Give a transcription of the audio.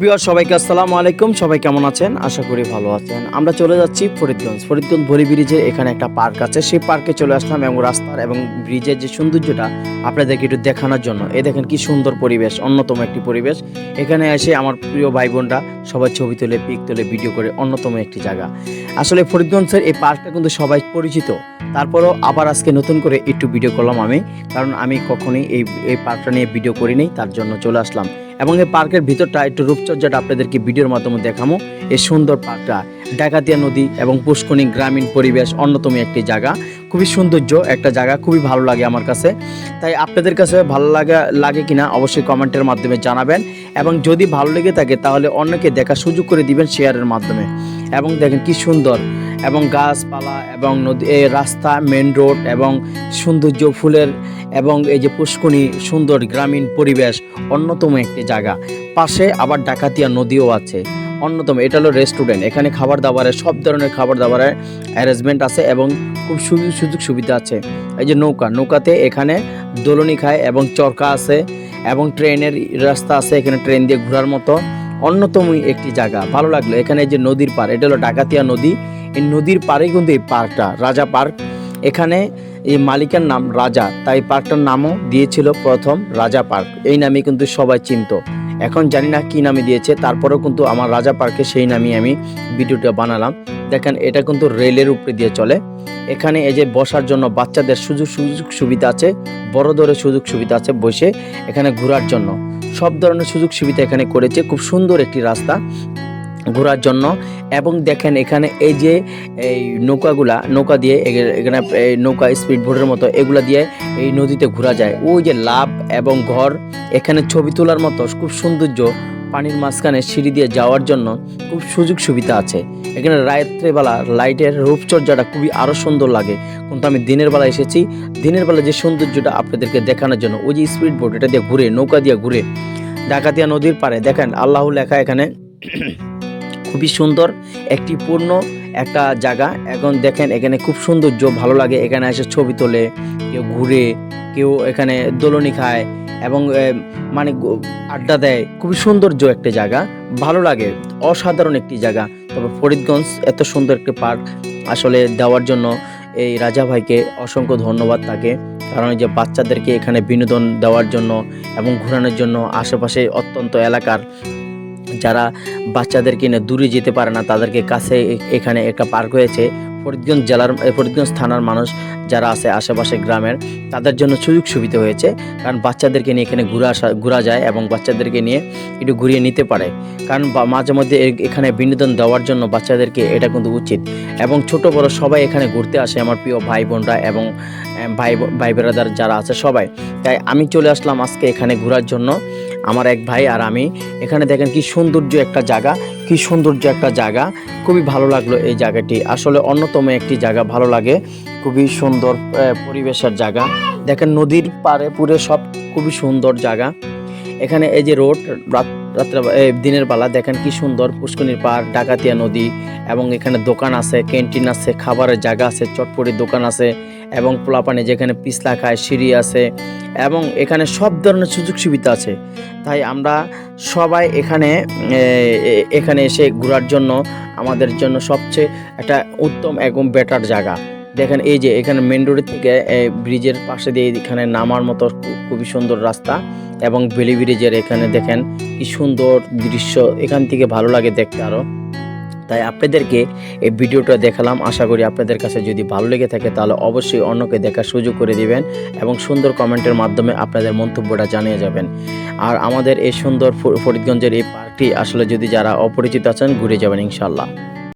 বিহার সবাইকে আসসালামু আলাইকুম। সবাই কেমন আছেন? আশা করি ভালো আছেন। আমরা চলে যাচ্ছি ফরিদগঞ্জ। ফরিদগঞ্জ ভরি ব্রিজে এখানে একটা পার্ক আছে। সেই পার্কে চলে আসলাম এবং রাস্তার এবং ব্রিজের যে সৌন্দর্যটা আপনাদেরকে একটু দেখানোর জন্য। এ দেখেন কি সুন্দর পরিবেশ, অন্যতম একটি পরিবেশ। এখানে এসে আমার প্রিয় ভাই বোনরা সবাই ছবি তোলে, পিক তোলে, ভিডিও করে অন্যতম একটি জায়গা। আসলে ফরিদগঞ্জের এই পার্কটা কিন্তু সবাই পরিচিত। তারপরও আবার আজকে নতুন করে একটু ভিডিও করলাম আমি, কারণ আমি কখনোই এই এই পার্কটা নিয়ে ভিডিও করিনি তার জন্য চলে আসলাম। এবং এই পার্কের ভিতরটা একটু রূপচর্যাটা আপনাদেরকে ভিডিওর মাধ্যমে দেখামো, এই সুন্দর পার্কটা ডাকাতিয়া নদী এবং পুষ্করণী গ্রামীণ পরিবেশ অন্যতম একটি জায়গা। খুবই সৌন্দর্য একটা জায়গা, খুবই ভালো লাগে আমার কাছে। তাই আপনাদের কাছে ভালো লাগা, লাগে কিনা অবশ্যই কমেন্টের মাধ্যমে জানাবেন। এবং যদি ভালো লেগে থাকে, তাহলে অন্যকে দেখা সুযোগ করে দিবেন শেয়ারের মাধ্যমে। এবং দেখেন কি সুন্দর এবং গাছপালা এবং নদী রাস্তা মেন রোড এবং সৌন্দর্য ফুলের এবং এই যে পুষ্করণী সুন্দর গ্রামীণ পরিবেশ অন্যতম একটি জায়গা। পাশে আবার ডাকাতিয়া নদীও আছে। অন্যতম, এটা হলো রেস্টুরেন্ট এখানে খাবার দাবারের, সব ধরনের খাবার দাবারের অ্যারেঞ্জমেন্ট আছে এবং খুব সুযোগ সুবিধা আছে। এই যে নৌকা, নৌকাতে এখানে দোলনি খায় এবং চরকা আছে এবং ট্রেনের রাস্তা আছে, এখানে ট্রেন দিয়ে ঘোরার মতো অন্যতম একটি জায়গা। ভালো লাগল এখানে যে নদীর পার এটা হলো ডাকাতিয়া নদী। এই নদীর পাড়েই কিন্তু এই পার্কটা, রাজা পার্ক। এখানে এই মালিকের নাম রাজা, তাই পার্কটার নামও দিয়েছিল প্রথম রাজা পার্ক। এই নামে কিন্তু সবাই চিনতো। এখন জানি না কি নামে দিয়েছে, তারপরেও কিন্তু আমার রাজা পার্কে সেই নামে আমি ভিডিওটা বানালাম। দেখেন, এটা কিন্তু রেলের উপরে দিয়ে চলে। এখানে এই যে বসার জন্য বাচ্চাদের সুযোগ সুযোগ সুবিধা আছে বড় বড়দের সুযোগ সুবিধা আছে বসে এখানে ঘোরার জন্য। সব ধরনের সুযোগ সুবিধা এখানে করেছে। খুব সুন্দর একটি রাস্তা। ঘোরার জন্য এবং দেখেন এখানে এই যে এই নৌকাগুলা, নৌকা দিয়ে এখানে এই নৌকা স্পিড বোটের মতো এগুলা দিয়ে এই নদীতে ঘোরা যায়। ওই যে লাভ এবং ঘর, এখানে ছবি তোলার মতো খুব সৌন্দর্য পানির মাঝখানে সিঁড়ি দিয়ে যাওয়ার জন্য খুব সুযোগ সুবিধা আছে। এখানে রাত্রেবেলা লাইটের রূপচর্যাটা খুবই আরও সুন্দর লাগে। কিন্তু আমি দিনের বেলা এসেছি, দিনের বেলা যে সৌন্দর্যটা আপনাদেরকে দেখানোর জন্য, ওই যে স্পিড বোট এটা দিয়ে ঘুরে, নৌকা দিয়ে ঘুরে ডাকাতিয়া নদীর পাড়ে, দেখেন আল্লাহ লেখা এখানে খুবই সুন্দর, একটি পূর্ণ একটা জায়গা। এখন দেখেন, এখানে খুব সৌন্দর্য, ভালো লাগে। এখানে এসে ছবি তোলে, কেউ ঘুরে, কেউ এখানে দোলনি খায় এবং মানে আড্ডা দেয়। খুবই সৌন্দর্য একটা জায়গা, ভালো লাগে, অসাধারণ একটি জায়গা। তবে ফরিদগঞ্জ এত সুন্দর একটি পার্ক, আসলে দেওয়ার জন্য এই রাজা ভাইকে অসংখ্য ধন্যবাদ তাকে। কারণ যে বাচ্চাদেরকে এখানে বিনোদন দেওয়ার জন্য এবং ঘোরানোর জন্য আশেপাশে অত্যন্ত এলাকার যারা বাচ্চাদেরকে নিয়ে দূরে যেতে পারে না, তাদেরকে কাছে এখানে একটা পার্ক হয়েছে ফরিদগঞ্জ জেলার ফরিদগঞ্জ থানার মানুষ যারা আছে আশেপাশে গ্রামের, তাদের জন্য সুযোগ সুবিধা হয়েছে। কারণ বাচ্চাদেরকে নিয়ে এখানে ঘুরে আসা, ঘোরা যায় এবং বাচ্চাদেরকে নিয়ে একটু ঘুরিয়ে নিতে পারে। কারণ মাঝে মধ্যে এখানে বিনোদন দেওয়ার জন্য বাচ্চাদেরকে এটা কিন্তু উচিত। এবং ছোট, বড় সবাই এখানে ঘুরতে আসে, আমার প্রিয় ভাই বোনরা এবং ভাই ভাই বেড়াদার যারা আছে সবাই। তাই আমি চলে আসলাম আজকে এখানে ঘোরার জন্য। আমার এক ভাই আর আমি। এখানে দেখেন কি সৌন্দর্য একটা জায়গা, কি সৌন্দর্য একটা জায়গা। খুবই ভালো লাগল এই জায়গাটি। আসলে অন্যতম একটি জায়গা, ভালো লাগে। খুবই সুন্দর পরিবেশের জায়গা। দেখেন নদীর পাড়ে পুরে সব খুবই সুন্দর জায়গা। এখানে এই যে রোড, রাত, রাত্রে দিনের বেলা দেখেন কি সুন্দর পুষ্করণীর পাড় ডাকাতিয়া নদী এবং এখানে দোকান আছে, ক্যান্টিন আছে, খাবারের জায়গা আছে, চটপটির দোকান আছে। এবং পোলাপানি যেখানে পিছলা খায়, সিঁড়ি আছে এবং এখানে সব ধরনের সুযোগ সুবিধা আছে। তাই আমরা সবাই এখানে এখানে এসে ঘোরার জন্য আমাদের জন্য সবচেয়ে একটা উত্তম এবং বেটার জায়গা। দেখেন এই যে এখানে মেন রোডের থেকে ব্রিজের পাশে দিয়ে এখানে নামার মতো খুবই সুন্দর রাস্তা এবং বেলি ব্রিজের এখানে দেখেন কি সুন্দর দৃশ্য। এখান থেকে ভালো লাগে দেখতে আরও তাই আপনাদেরকে এই ভিডিওটা দেখালাম। আশা করি আপনাদের কাছে যদি ভালো লেগে থাকে, তাহলে অবশ্যই অন্যকে দেখার সুযোগ করে দিবেন এবং সুন্দর কমেন্টের মাধ্যমে আপনাদের মন্তব্যটা জানিয়ে যাবেন। আর আমাদের এই সুন্দর ফরিদগঞ্জের এই পার্কটি আসলে যদি যারা অপরিচিত আছেন, ঘুরে যাবেন ইনশাল্লাহ